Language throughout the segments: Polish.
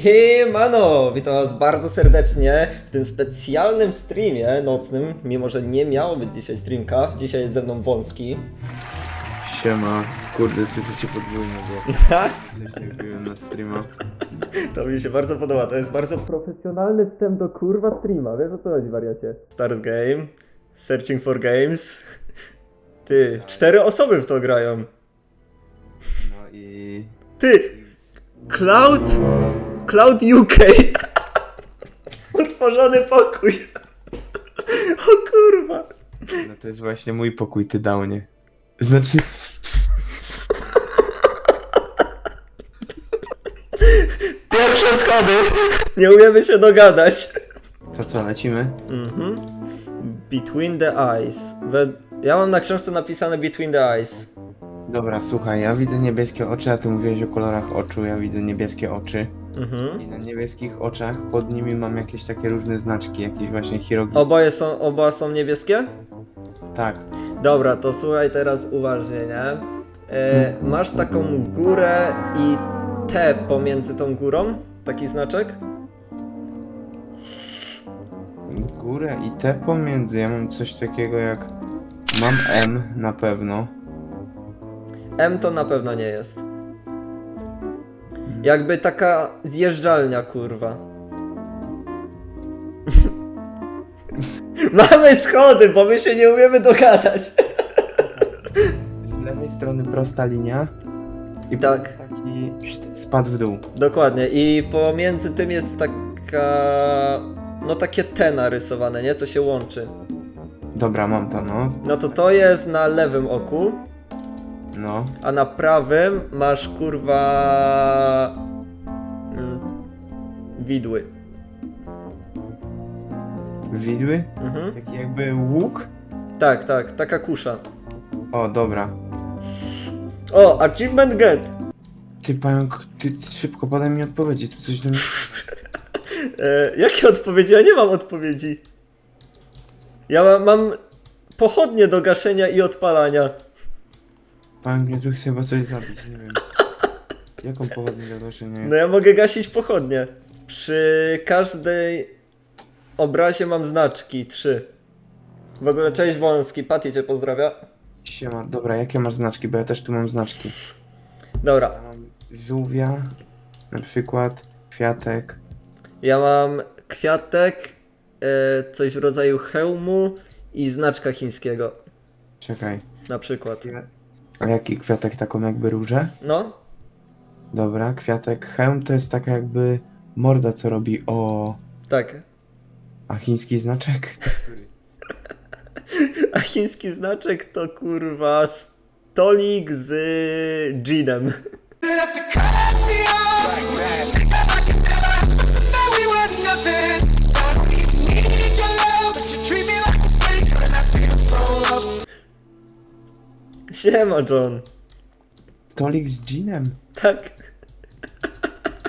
Siemano! Witam was bardzo serdecznie w tym specjalnym streamie nocnym, mimo że nie miało być dzisiaj streamka. Dzisiaj jest ze mną Wąski. Siema, kurde, słyszycie podwójnie, bo wcześniej byłem na streama. to mi się bardzo podoba, to jest bardzo profesjonalny wstęp do kurwa streama, wiesz o co chodzi wariacie? Start game, searching for games. Ty, cztery osoby w to grają. No i... Ty! Cloud! Cloud UK! Utworzony pokój! O kurwa! No to jest właśnie mój pokój, ty downie. Znaczy... Pierwsze schody! Nie umiemy się dogadać. To co, lecimy? Mhm. Between the eyes. We... Ja mam na książce napisane Between the eyes. Dobra, słuchaj, ja widzę niebieskie oczy, a ty mówiłeś o kolorach oczu, ja widzę niebieskie oczy. Mhm. I na niebieskich oczach pod nimi mam jakieś takie różne znaczki, jakieś właśnie hieroglify. Oboje są, oba są niebieskie? Tak. Dobra, to słuchaj teraz uważnie, nie? E, masz taką górę i T pomiędzy tą górą? Taki znaczek? Górę i te pomiędzy, ja mam coś takiego jak... Mam M na pewno. M to na pewno nie jest. Jakby taka zjeżdżalnia, kurwa. Mamy schody, bo my się nie umiemy dogadać. Z lewej strony prosta linia. I Tak. taki spad w dół. Dokładnie. I pomiędzy tym jest taka. No takie T narysowane, nie? Co się łączy. Dobra, mam to, no. No to to jest na lewym oku, No. a na prawym masz kurwa. Mm, widły. Widły? Mhm. Taki jakby łuk? Tak, tak, taka kusza. O, dobra. O, achievement get! Ty pająk, ty szybko podaj mi odpowiedzi, tu coś do mnie... E, jakie odpowiedzi? Ja nie mam odpowiedzi. Ja mam, mam pochodnie do gaszenia i odpalania. Tu chce chyba coś zabić, nie wiem. Jaką pochodnię do noszenia? No ja mogę gasić pochodnie. Przy każdej obrazie mam znaczki, trzy. W ogóle cześć Wąski, Patty cię pozdrawia. Siema, dobra, jakie masz znaczki, bo ja też tu mam znaczki. Dobra, Ja mam żółwia, na przykład, kwiatek. ja mam kwiatek, e, coś w rodzaju hełmu i znaczka chińskiego, Czekaj. na przykład. A jaki kwiatek, taką jakby różę? No, Dobra, kwiatek. Hełm to jest taka jakby morda, co robi o... tak. A chiński znaczek? A chiński znaczek to kurwa stolik z ginem. Siema John. Stolik z ginem? Tak.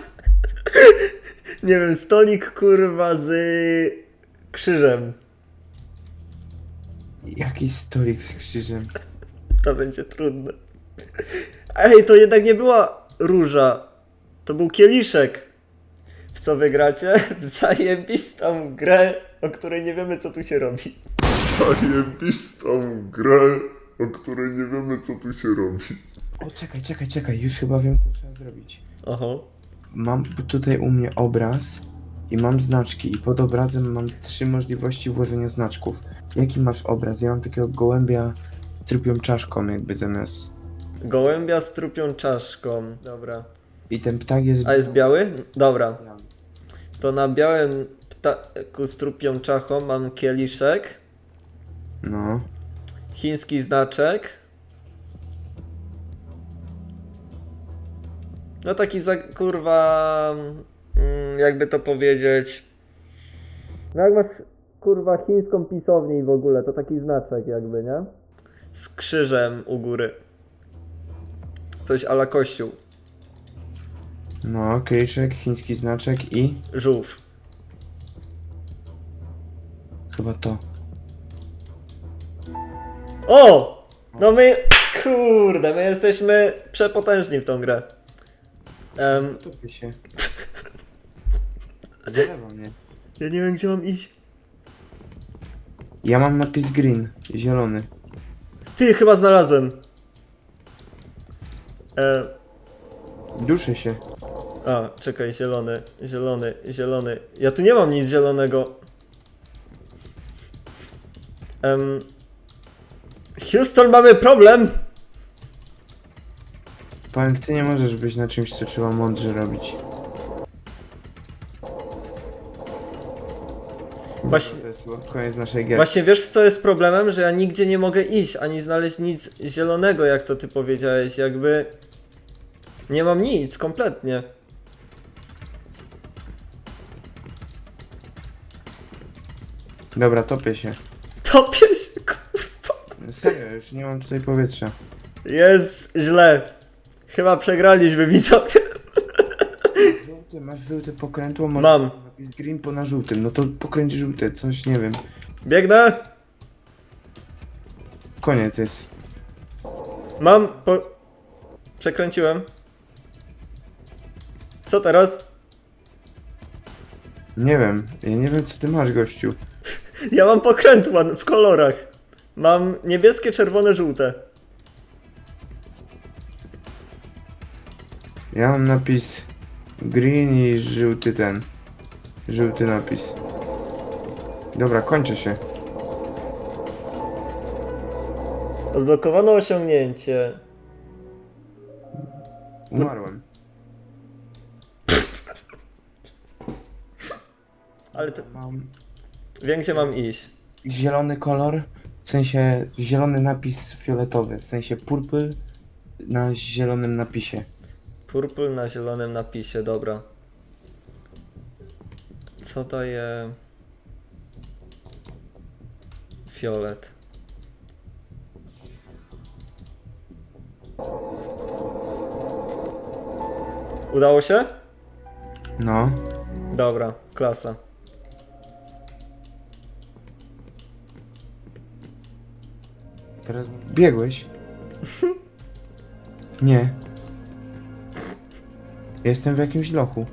Nie wiem, stolik kurwa z krzyżem. Jaki stolik z krzyżem? To będzie trudne. Ej, to jednak nie była róża. To był kieliszek. W co wygracie? W zajebistą grę, o której nie wiemy co tu się robi. zajebistą grę, o której nie wiemy co tu się robi. O, czekaj, czekaj, czekaj, już chyba wiem, co trzeba zrobić. Oho. Mam tutaj u mnie obraz i mam znaczki i pod obrazem mam trzy możliwości włożenia znaczków. Jaki masz obraz? Ja mam takiego gołębia z trupią czaszką jakby zamiast... Gołębia z trupią czaszką. Dobra. I ten ptak jest... A jest biały? Dobra. To na białym ptaku z trupią czachą mam kieliszek, No. Chiński znaczek. No taki za kurwa, mm, jakby to powiedzieć. No jak masz kurwa chińską pisownię i w ogóle, to taki znaczek jakby, nie? Z krzyżem u góry. Coś ala kościół. No, kieliszek, chiński znaczek i... Żółw. Chyba to. O! No my, kurde, my jesteśmy przepotężni w tą grę. Em, Topi się. Zalewa mnie. Ja nie wiem, gdzie mam iść. Ja mam napis green, zielony. Ty, chyba znalazłem. E, Duszę się. a, czekaj, zielony, zielony, zielony. Ja tu nie mam nic zielonego. Em, Houston, mamy problem! Powiem, ty nie możesz być na czymś, co trzeba mądrze robić. Właśnie, To jest koniec naszej gry. właśnie wiesz, co jest problemem? Że ja nigdzie nie mogę iść, ani znaleźć nic zielonego, jak to ty powiedziałeś. Jakby. Nie mam nic, kompletnie. Dobra, topię się. Topię się. Serio, już nie mam tutaj powietrza. Jest źle. Chyba przegraliśmy, widzowie. Żółty, masz żółte pokrętło? Masz Mam. Napis green po na żółtym. No to pokręć żółte, coś nie wiem. Biegnę. Koniec jest. Mam. Po... Przekręciłem. Co teraz? Nie wiem, ja nie wiem co ty masz, gościu. Ja mam pokrętła w kolorach. Mam niebieskie, czerwone, żółte. Ja mam napis green i żółty ten. Żółty napis. Dobra, kończę się. Odblokowano osiągnięcie. Umarłem. Ale te... Mam wiem, gdzie mam iść. zielony kolor, w sensie zielony napis fioletowy, w sensie purple na zielonym napisie. Purple na zielonym napisie, dobra. Co daje. Fiolet. Udało się? No. Dobra, klasa. Teraz biegłeś? Nie. Jestem w jakimś lochu.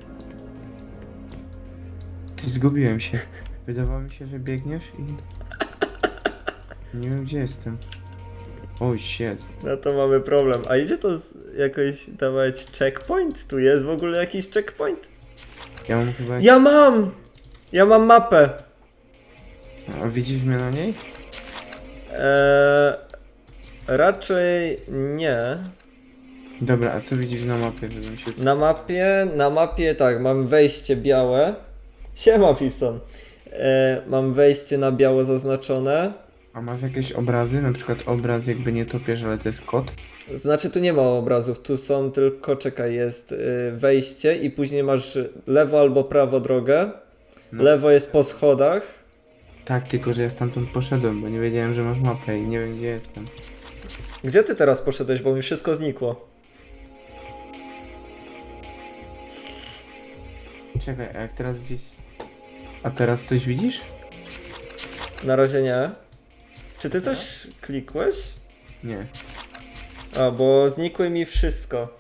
Ty zgubiłem się. Wydawało mi się, że biegniesz i... Nie wiem gdzie jestem. Oh shit. No to mamy problem. A idzie to z jakoś dawać checkpoint? Tu jest w ogóle jakiś checkpoint? Ja mam chyba... Ja mam! Ja mam mapę. A widzisz mnie na niej? Eee, raczej nie. Dobra, a co widzisz na mapie, żebym się... Na mapie, na mapie tak, mam wejście białe. Siema Fifson. E, mam wejście na biało zaznaczone. A masz jakieś obrazy? Na przykład obraz jakby nie topiesz, ale to jest kot? Znaczy tu nie ma obrazów, tu są tylko, czekaj, jest y, wejście i później masz lewo albo prawo drogę. No. Lewo jest po schodach. Tak, tylko że ja stamtąd poszedłem, bo nie wiedziałem, że masz mapę i nie wiem gdzie jestem. Gdzie ty teraz poszedłeś, bo mi wszystko znikło. Czekaj, a jak teraz gdzieś... A teraz coś widzisz? Na razie nie. Czy ty coś klikłeś? Nie. A, bo znikły mi wszystko.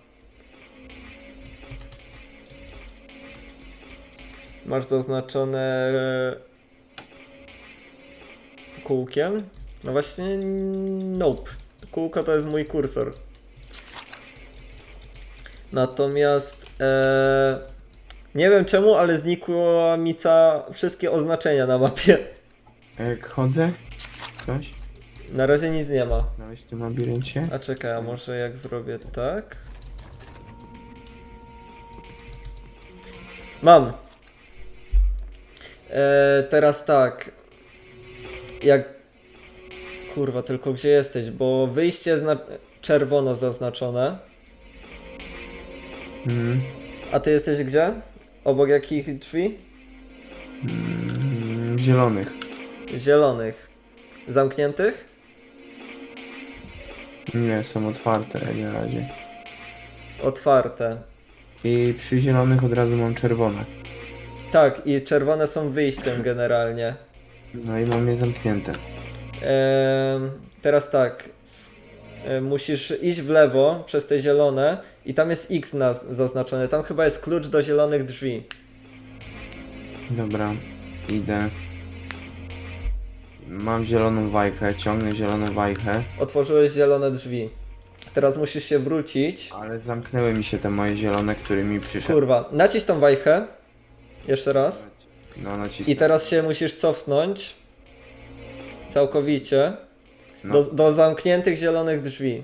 Masz zaznaczone kółkiem? No właśnie, nope. Kółko to jest mój kursor. Natomiast e, nie wiem czemu, ale znikło mi ca wszystkie oznaczenia na mapie. Jak chodzę? Coś? Na razie nic nie ma. Znaleźć w tym labiryncie? A czekaj, a może jak zrobię tak? Mam. E, teraz tak. Jak. Kurwa, tylko gdzie jesteś? Bo wyjście jest na czerwono zaznaczone. Mhm. A ty jesteś gdzie? Obok jakich drzwi? Mm, zielonych. Zielonych. Zamkniętych? Nie, są otwarte jak na razie. Otwarte. I przy zielonych od razu mam czerwone. Tak, i czerwone są wyjściem generalnie. No i mam je zamknięte. Em, teraz tak. S- e, Musisz iść w lewo przez te zielone i tam jest X na, zaznaczone. Tam chyba jest klucz do zielonych drzwi. Dobra, idę. Mam zieloną wajchę, ciągnę zieloną wajchę, Otworzyłeś zielone drzwi. Teraz musisz się wrócić. ale zamknęły mi się te moje zielone, którymi przyszedł. Kurwa, naciś tą wajchę. Jeszcze raz. No, nacisnę. I teraz się musisz cofnąć. Całkowicie. No. Do, do zamkniętych zielonych drzwi.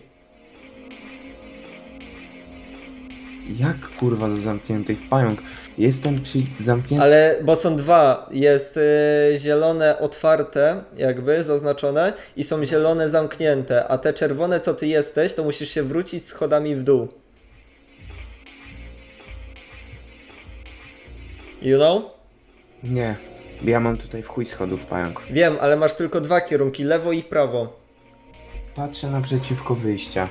Jak kurwa do zamkniętych pająk? Jestem przy zamkniętych. Ale, bo są dwa. Jest y, zielone otwarte, jakby zaznaczone, i są zielone zamknięte. A te czerwone, co ty jesteś, to musisz się wrócić schodami w dół. You know? Nie. Ja mam tutaj w chuj schodów pająk. Wiem, ale masz tylko dwa kierunki, lewo i prawo. Patrzę naprzeciwko wyjścia.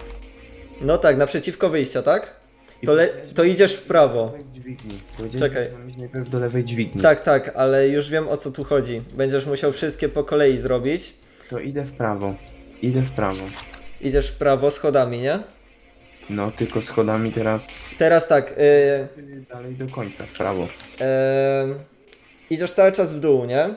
No tak, naprzeciwko wyjścia, tak? I To, le- to idziesz w prawo. lewej dźwigni. Powiedziałeś, Czekaj. że mam iść najpierw do lewej dźwigni. Tak, tak, ale już wiem o co tu chodzi. Będziesz musiał wszystkie po kolei zrobić. To idę w prawo. Idę w prawo. Idziesz w prawo schodami, nie? No, tylko schodami teraz Teraz tak, yy, dalej do końca, w prawo. yy, idziesz cały czas w dół, nie?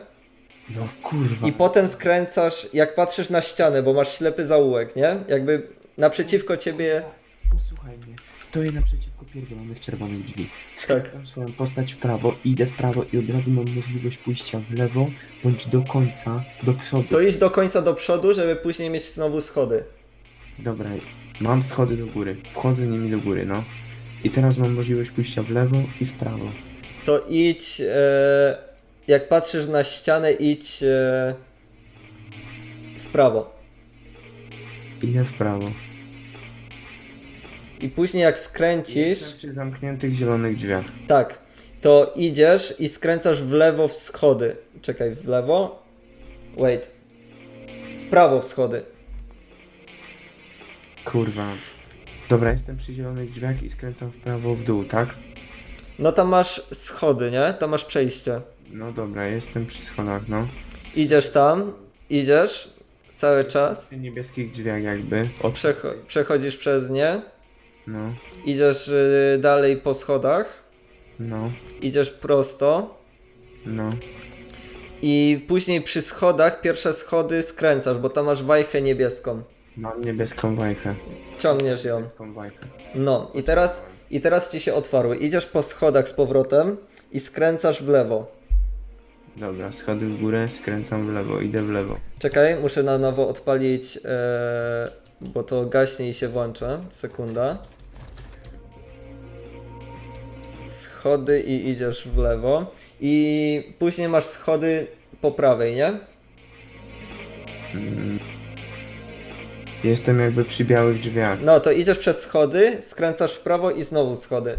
No kurwa. I potem skręcasz, jak patrzysz na ścianę, bo masz ślepy zaułek, nie? Jakby naprzeciwko ciebie. Posłuchaj mnie. Stoję naprzeciwko pierdolonych czerwonych drzwi. Skręcam swoją postać w prawo, idę w prawo i od razu mam możliwość pójścia w lewo, bądź do końca, do przodu. To idź do końca do przodu, żeby później mieć znowu schody. Dobra, mam schody do góry. Wchodzę nimi do góry, no. I teraz mam możliwość pójścia w lewo i w prawo. To idź, e, jak patrzysz na ścianę, idź e, w prawo. Idę w prawo. I później jak skręcisz, Jestem przy zamkniętych zielonych drzwiach. tak, to idziesz i skręcasz w lewo w schody. Czekaj, w lewo? Wait. W prawo w schody. Kurwa. Dobra, jestem przy zielonych drzwiach i skręcam w prawo w dół, tak? No tam masz schody, nie? Tam masz przejście. No dobra, jestem przy schodach, no. Idziesz tam, idziesz cały czas, Przy niebieskich drzwiach jakby. Od... przecho- przechodzisz przez nie, No, idziesz y, dalej po schodach, no, idziesz prosto no. i później przy schodach, pierwsze schody skręcasz, bo tam masz wajchę niebieską. Mam niebieską wajchę. Ciągniesz ją. Niebieską wajchę. No i teraz, i teraz ci się otwarły. Idziesz po schodach z powrotem i skręcasz w lewo. Dobra, schody w górę, skręcam w lewo, idę w lewo. Czekaj, muszę na nowo odpalić, e, bo to gaśnie i się włącza. Sekunda. Schody i idziesz w lewo. I później masz schody po prawej, nie? Mm. Jestem jakby przy białych drzwiach. No to idziesz przez schody, skręcasz w prawo i znowu schody.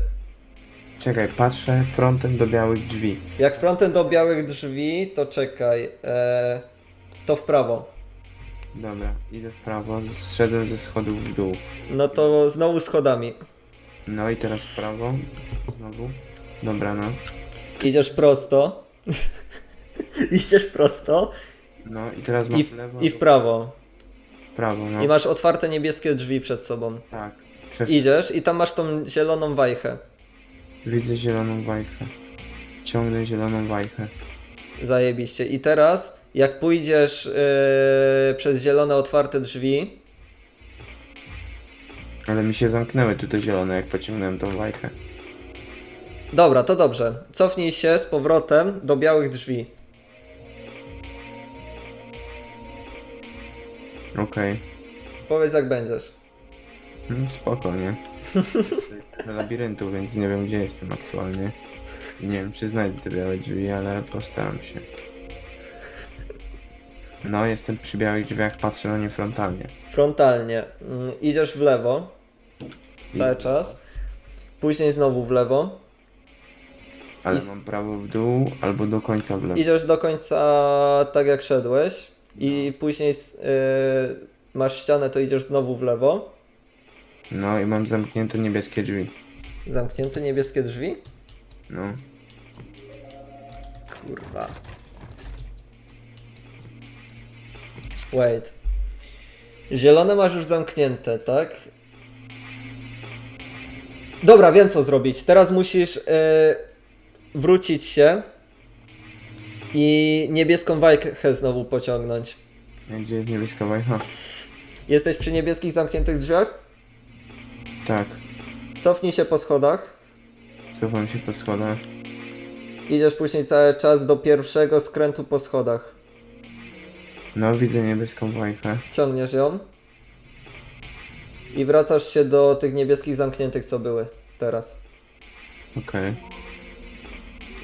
Czekaj, patrzę frontem do białych drzwi. Jak frontem do białych drzwi, to czekaj. E, to w prawo. Dobra, idę w prawo, zszedłem ze schodów w dół. No to znowu schodami. No i teraz w prawo. Znowu. Dobra, no. Idziesz prosto. Idziesz prosto No i teraz mam i w w, lewo. i w prawo. Prawo, no. I masz otwarte niebieskie drzwi przed sobą. Tak. Przez... Idziesz i tam masz tą zieloną wajchę. Widzę zieloną wajchę. Ciągnę zieloną wajchę. Zajebiście. I teraz, jak pójdziesz yy, przez zielone otwarte drzwi, Ale mi się zamknęły tu te zielone, jak pociągnąłem tą wajchę. dobra, to dobrze. Cofnij się z powrotem do białych drzwi. Okej. Powiedz jak będziesz. Mm, Spoko, nie? Do labiryntu, więc nie wiem gdzie jestem aktualnie. I nie wiem czy znajdę te białe drzwi, ale postaram się. No, jestem przy białych drzwiach, patrzę na nie frontalnie. Frontalnie. Mm, idziesz w lewo. Cały czas. Później znowu w lewo. Ale I s- mam prawo w dół, albo do końca w lewo. Idziesz do końca tak jak szedłeś. I później yy, masz ścianę, to idziesz znowu w lewo. No i mam zamknięte niebieskie drzwi. Zamknięte niebieskie drzwi? No. Kurwa. Wait. Zielone masz już zamknięte, tak? Dobra, wiem co zrobić. Teraz musisz yy, wrócić się I niebieską wajchę znowu pociągnąć. Gdzie jest niebieska wajcha? Jesteś przy niebieskich zamkniętych drzwiach? Tak. Cofnij się po schodach. Cofam się po schodach. Idziesz później cały czas do pierwszego skrętu po schodach. No, widzę niebieską wajchę. Ciągniesz ją. I wracasz się do tych niebieskich zamkniętych, co były teraz. Okej.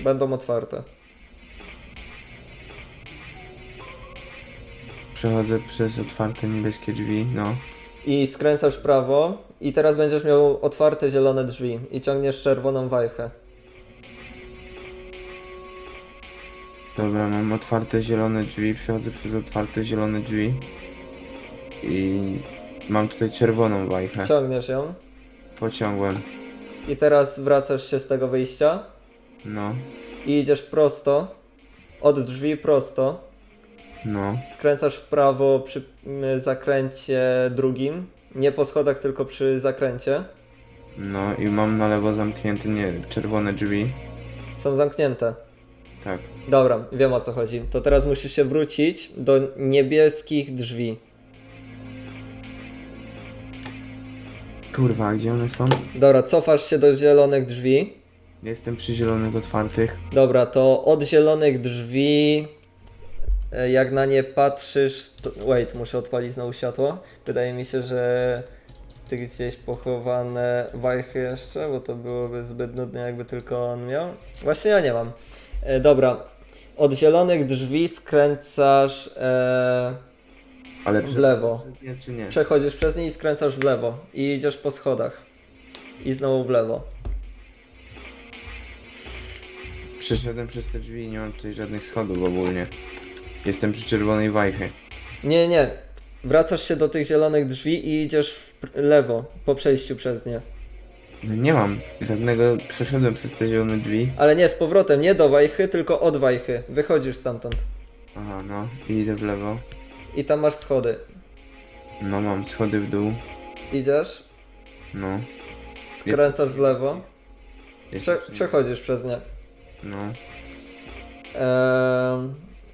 Będą otwarte. Przechodzę przez otwarte niebieskie drzwi, no. I skręcasz w prawo. I teraz będziesz miał otwarte zielone drzwi. I ciągniesz czerwoną wajchę. Dobra, mam otwarte zielone drzwi, przechodzę przez otwarte zielone drzwi. I mam tutaj czerwoną wajchę. Ciągniesz ją. Pociągłem. I teraz wracasz się z tego wyjścia. No, I idziesz prosto. Od drzwi prosto. No. Skręcasz w prawo przy zakręcie drugim. Nie po schodach, tylko przy zakręcie. No i mam na lewo zamknięte nie, czerwone drzwi. Są zamknięte. Tak. Dobra, wiem o co chodzi. To teraz musisz się wrócić do niebieskich drzwi. Kurwa, gdzie one są? Dobra, cofasz się do zielonych drzwi. Jestem przy zielonych otwartych. Dobra, to od zielonych drzwi. E, Jak na nie patrzysz. To... Wait, muszę odpalić znowu światło. Wydaje mi się, że ty gdzieś pochowane wajchy jeszcze, bo to byłoby zbyt nudne, jakby tylko on miał. Właśnie ja nie mam. E, dobra, od zielonych drzwi skręcasz e, Ale w lewo. Nie, czy nie? Przechodzisz przez nie i skręcasz w lewo. I idziesz po schodach. I znowu w lewo. Przeszedłem przez te drzwi i nie mam tutaj żadnych schodów ogólnie. Jestem przy czerwonej wajchy. Nie, nie. Wracasz się do tych zielonych drzwi i idziesz w pr- lewo po przejściu przez nie. No nie mam żadnego. Przeszedłem przez te zielone drzwi. Ale nie z powrotem, nie do wajchy, tylko od wajchy. Wychodzisz stamtąd. Aha, no. I idę w lewo. I tam masz schody. No mam schody w dół. Idziesz, No. skręcasz w lewo, prze przechodzisz przez nie. No. Eee,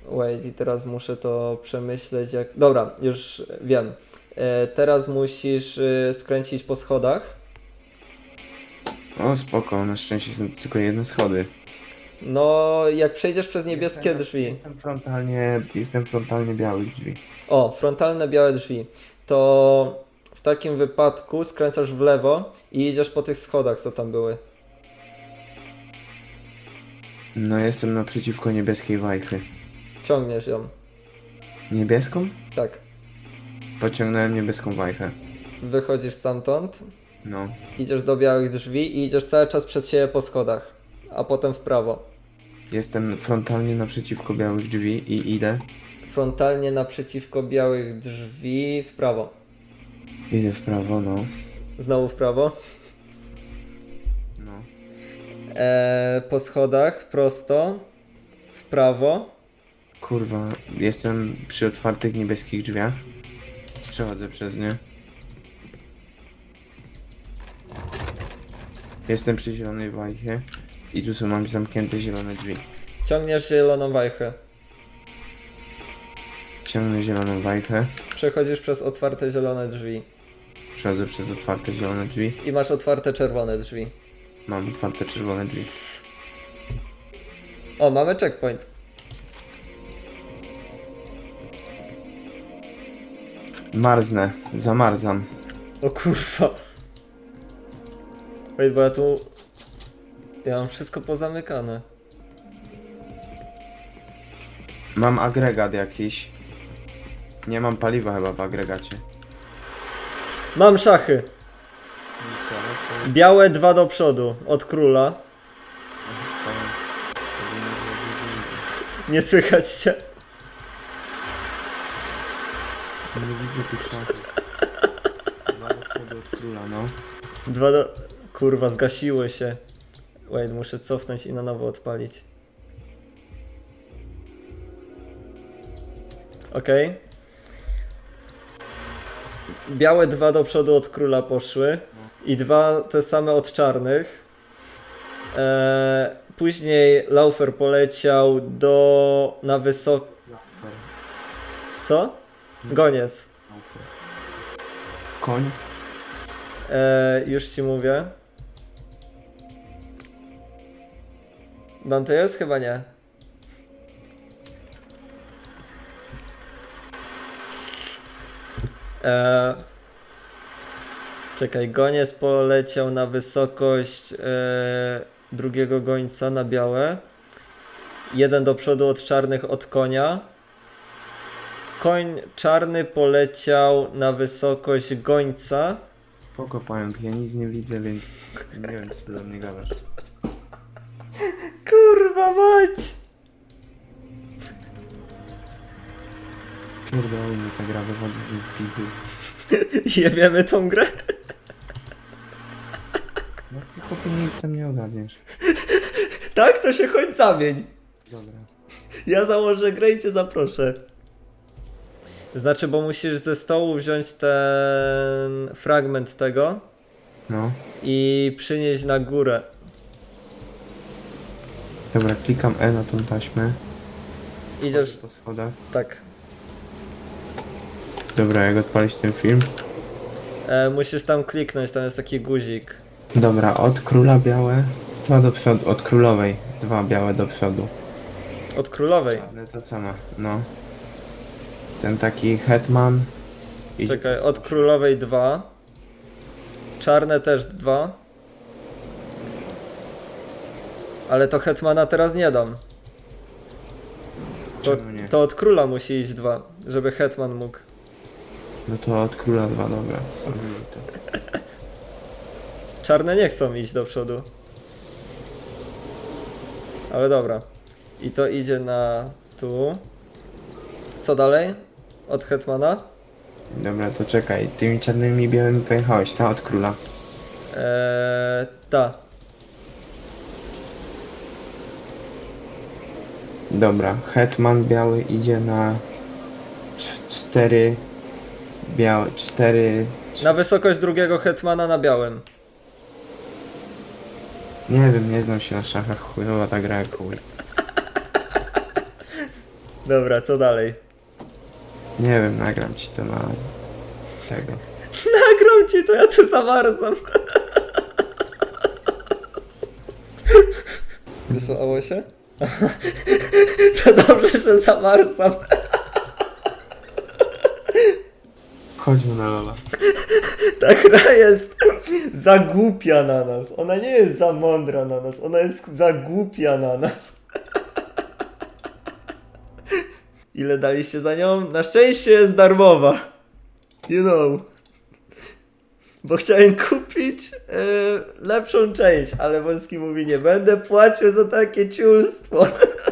wait, i teraz muszę to przemyśleć jak... Dobra, już wiem. E, teraz musisz y, skręcić po schodach. O spoko, na szczęście są tylko jedne schody. No, jak przejdziesz przez niebieskie drzwi. Jestem frontalnie, jestem frontalnie białych drzwi. O, frontalne białe drzwi. To w takim wypadku skręcasz w lewo i idziesz po tych schodach, co tam były. No jestem naprzeciwko niebieskiej wajchy. Ciągniesz ją. Niebieską? Tak. Pociągnąłem niebieską wajchę. Wychodzisz stamtąd, No. idziesz do białych drzwi i idziesz cały czas przed siebie po schodach. A potem w prawo. Jestem frontalnie naprzeciwko białych drzwi i idę. Frontalnie naprzeciwko białych drzwi w prawo. Idę w prawo, no. Znowu w prawo. No. Eee, po schodach prosto. W prawo. Kurwa, jestem przy otwartych niebieskich drzwiach. Przechodzę przez nie. Jestem przy zielonej wajchie. I tu są mam zamknięte zielone drzwi. Ciągniesz zieloną wajchę. Ciągnę zieloną wajchę. Przechodzisz przez otwarte zielone drzwi. Przechodzę przez otwarte zielone drzwi. I masz otwarte czerwone drzwi. Mam otwarte czerwone drzwi. O, mamy checkpoint. Marznę, zamarzam. O kurwa. Wait, bo ja tu... Ja mam wszystko pozamykane. Mam agregat jakiś. Nie mam paliwa chyba w agregacie. Mam szachy. Białe dwa do przodu. Od króla. Nie słychać cię. Nie widzę tych szachów. Dwa do przodu od króla, no. Dwa do... Kurwa, zgasiły się. Wait, muszę cofnąć i na nowo odpalić. Okej. Białe dwa do przodu od króla poszły. I dwa te same od czarnych. E, później Laufer poleciał do na wysok... Co? Goniec. Koń. E, już ci mówię. Dante jest? Chyba nie. E, czekaj, goniec poleciał na wysokość e, drugiego gońca na białe. Jeden do przodu od czarnych od konia. Koń czarny poleciał na wysokość gońca. Spoko pająk, ja nic nie widzę, więc nie wiem co ty do mnie gadasz. Kurwa mać! Pierdolę mnie ta gra, wychodzi z nich w pizdu. Jebiemy tą grę? No ty chłopie nic tam nie ogarniesz. Tak? To się chodź zamień. Dobra. Ja założę grę i cię zaproszę. Znaczy, bo musisz ze stołu wziąć ten fragment tego No. i przynieść na górę. Dobra, klikam E na tą taśmę. Idziesz. Po schodach. Tak. Dobra, jak odpalić ten film? E, musisz tam kliknąć, tam jest taki guzik. Dobra, od króla białe. Dwa do przodu, od królowej. Dwa białe do przodu. Od królowej. Ale to co ma? No. Ten taki hetman. Idzie Czekaj, od królowej dwa. Czarne też dwa. Ale to Hetmana teraz nie dam. To, Czemu nie? to od króla musi iść dwa, żeby Hetman mógł. No to od króla dwa, dobra. To. Czarne nie chcą iść do przodu. Ale dobra. I to idzie na tu. Co dalej? Od Hetmana? Dobra, to czekaj. Tymi czarnymi i białymi pojechałeś, ta od króla. Eee, ta. Dobra, hetman biały idzie na cz- cztery białe, cztery... Na wysokość drugiego Hetmana na białym. Nie wiem, nie znam się na szachach, chujowa ta gra jak chuj. Dobra, co dalej? Nie wiem, nagram ci to na tego. Nagrał ci to, ja tu zamarzam. Wysłało się? To dobrze, że zamarzam. Chodźmy na lola. Ta gra jest za głupia na nas. Ona nie jest za mądra na nas, ona jest za głupia na nas. Ile daliście za nią? Na szczęście jest darmowa. You know. Bo chciałem kupić e, lepszą część, ale Wąski mówi nie będę płacił za takie ciulstwo.